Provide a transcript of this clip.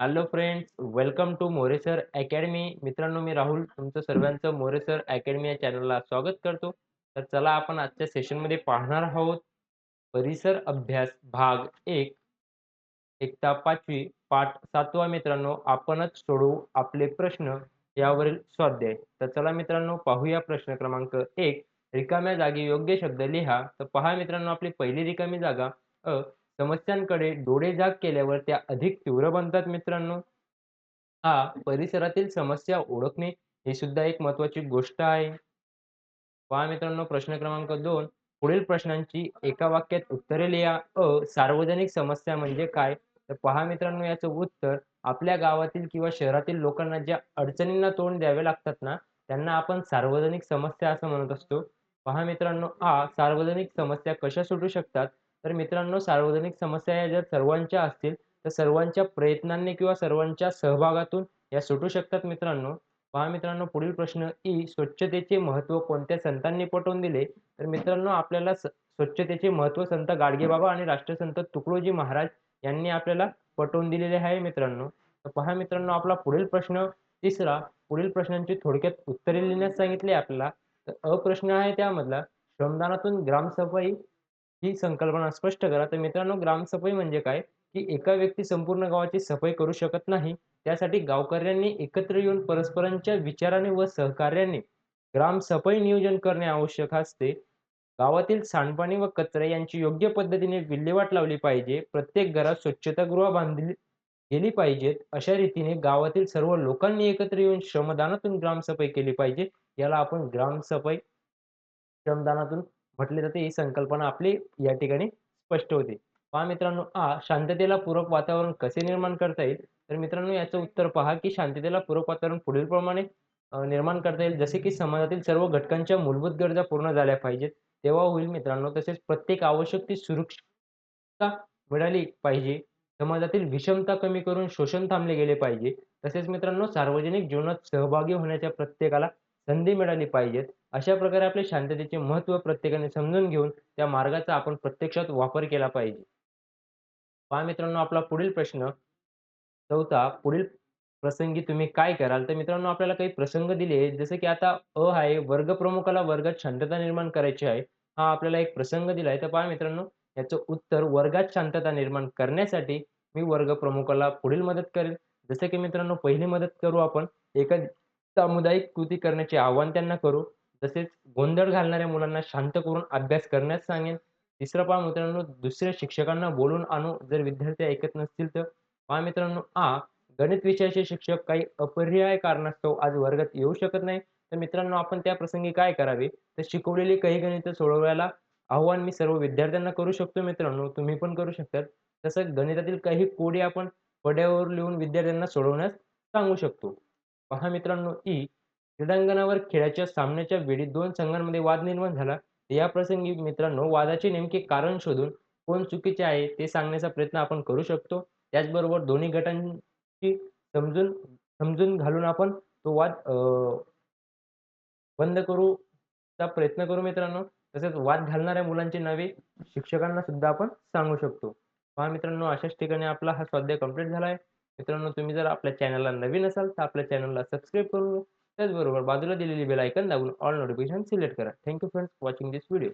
Hello friends, welcome to More sir academy. मित्रांनो, मी राहुल तुमचं सर्वांचं मोरेसर अकॅडमी या चॅनलला स्वागत करतो. तर चला आपण आजच्या सेशनमध्ये पाहणार आहोत परिसर अभ्यास भाग एक एकता पाचवी पाठ सातवा मित्रांनो, आपणच सोडवू आपले प्रश्न यावरील स्वाध्याय. तर चला मित्रांनो, पाहूया प्रश्न क्रमांक एक रिकाम्या जागी योग्य शब्द लिहा. तर पहा मित्रांनो, आपली पहिली रिकामी जागा अ. समस्यांकडे डोळेझाक केल्यावर त्या अधिक तीव्र बनतात मित्रांनो. हा परिसरातील समस्या ओळखणे ही सुद्धा एक महत्त्वाची गोष्ट आहे. पहा मित्रांनो, प्रश्न क्रमांक दोन पुढील प्रश्नांची एका वाक्यात उत्तरे लिहा. अ. सार्वजनिक समस्या म्हणजे काय? तर पहा मित्रांनो, याचं उत्तर आपल्या गावातील किंवा शहरातील लोकांना ज्या अडचणींना तोंड द्यावे लागतात ना, त्यांना आपण सार्वजनिक समस्या असं म्हणत असतो. पहा मित्रांनो, आ. सार्वजनिक समस्या कशा सुटू शकतात? तर मित्रांनो, सार्वजनिक समस्या या जर सर्वांच्या असतील, तर सर्वांच्या प्रयत्नांनी किंवा सर्वांच्या सहभागातून या सुटू शकतात मित्रांनो. पहा मित्रांनो, पुढील प्रश्न ई. स्वच्छतेचे महत्त्व कोणत्या संतांनी पटवून दिले? तर मित्रांनो, आपल्याला स्वच्छतेचे महत्त्व संत गाडगेबाबा आणि राष्ट्रसंत तुकडोजी महाराज यांनी आपल्याला पटवून दिलेले आहे मित्रांनो. तर पहा मित्रांनो, आपला पुढील प्रश्न तिसरा पुढील प्रश्नांची थोडक्यात उत्तरे लिहिण्यास सांगितले आपल्याला. तर अ प्रश्न आहे त्यामधला श्रमदानातून ग्रामसफाई ही संकल्पना स्पष्ट करा. तर मित्रांनो, ग्रामसफाई म्हणजे काय? की एका व्यक्ती संपूर्ण गावाची सफाई करू शकत नाही. त्यासाठी गावकऱ्यांनी एकत्र येऊन परस्परांच्या विचाराने व सहकार्याने ग्रामसफाई नियोजन करणे आवश्यक असते. गावातील सांडपाणी व कचरा यांची योग्य पद्धतीने विल्हेवाट लावली पाहिजे. प्रत्येक घरात स्वच्छतागृह बांधली गेली पाहिजेत. अशा रीतीने गावातील सर्व लोकांनी एकत्र येऊन श्रमदानातून ग्रामसफाई केली पाहिजे. याला आपण ग्रामसफाई श्रमदानातून म्हटले जाते. ही संकल्पना आपली या ठिकाणी स्पष्ट होते. पहा मित्रांनो, आ. शांततेला पूरक वातावरण कसे निर्माण करता येईल? तर मित्रांनो, याचं उत्तर पहा की शांततेला पूरक वातावरण पुढील प्रमाणे निर्माण करता येईल. जसे की समाजातील सर्व घटकांच्या मूलभूत गरजा पूर्ण झाल्या पाहिजेत. तेव्हा होईल मित्रांनो. तसेच प्रत्येक आवश्यक ती सुरक्षा मिळाली पाहिजे. समाजातील विषमता कमी करून शोषण थांबले गेले पाहिजे. तसेच मित्रांनो, सार्वजनिक जीवनात सहभागी होण्याच्या प्रत्येकाला संधी मिळाली पाहिजेत. अशा प्रकारे आपले शांततेचे महत्त्व प्रत्येकाने समजून घेऊन त्या मार्गाचा आपण प्रत्यक्षात वापर केला पाहिजे. पहा मित्रांनो, आपला पुढील प्रश्न चौथा पुढील प्रसंगी तुम्ही काय कराल? तर मित्रांनो, आपल्याला काही प्रसंग दिले जसं की आता अ आहे वर्गप्रमुखाला वर्गात शांतता निर्माण करायची आहे. हा आपल्याला एक प्रसंग दिला आहे. तर पहा मित्रांनो, याचं उत्तर वर्गात शांतता निर्माण करण्यासाठी मी वर्ग प्रमुखाला पुढील मदत करेल. जसं की मित्रांनो, पहिली मदत करू आपण एका सामुदायिक कृती करण्याचे आवाहन त्यांना करू. तसेच गोंधळ घालणाऱ्या मुलांना शांत करून अभ्यास करण्यास सांगेन. तिसरं पहा मित्रांनो, दुसऱ्या शिक्षकांना बोलून आणू जर विद्यार्थी ऐकत नसतील तर. पहा मित्रांनो, आ. गणित विषयाचे शिक्षक काही अपरिहाय कारणास्तव आज वर्गात येऊ शकत नाही. तर मित्रांनो, आपण त्या प्रसंगी काय करावे? तर शिकवलेली काही गणित सोडवायला आव्हान मी सर्व विद्यार्थ्यांना करू शकतो मित्रांनो. तुम्ही पण करू शकतात. तसंच गणितातील काही कोडी आपण पड्यावर लिहून विद्यार्थ्यांना सोडवण्यास सांगू शकतो. पहा मित्रांनो, ई. क्रीडांगणावर खेळाच्या सामन्याच्या वेळी दोन संघांमध्ये वाद निर्माण झाला. या प्रसंगी मित्रांनो, वादाचे नेमके कारण शोधून कोण चुकीचे आहे ते सांगण्याचा प्रयत्न आपण करू शकतो. त्याचबरोबर दोन्ही गटांची समजून समजून घालून आपण तो वाद बंद बंद करूचा प्रयत्न करू मित्रांनो. तसेच वाद घालणाऱ्या मुलांची नावे शिक्षकांना सुद्धा आपण सांगू शकतो. पहा मित्रांनो, अशाच ठिकाणी आपला हा स्वाध्याय कंप्लीट झाला आहे. मित्रांनो, तुम्ही जर आपल्या चॅनलला नवीन असाल तर आपल्या चॅनलला सबस्क्राईब करून त्याचबरोबर बाजूला दिलेली बेल ऐकन दाबून ऑल नोटिफिकेशन सिलेक्ट करा. Thank you friends watching this video.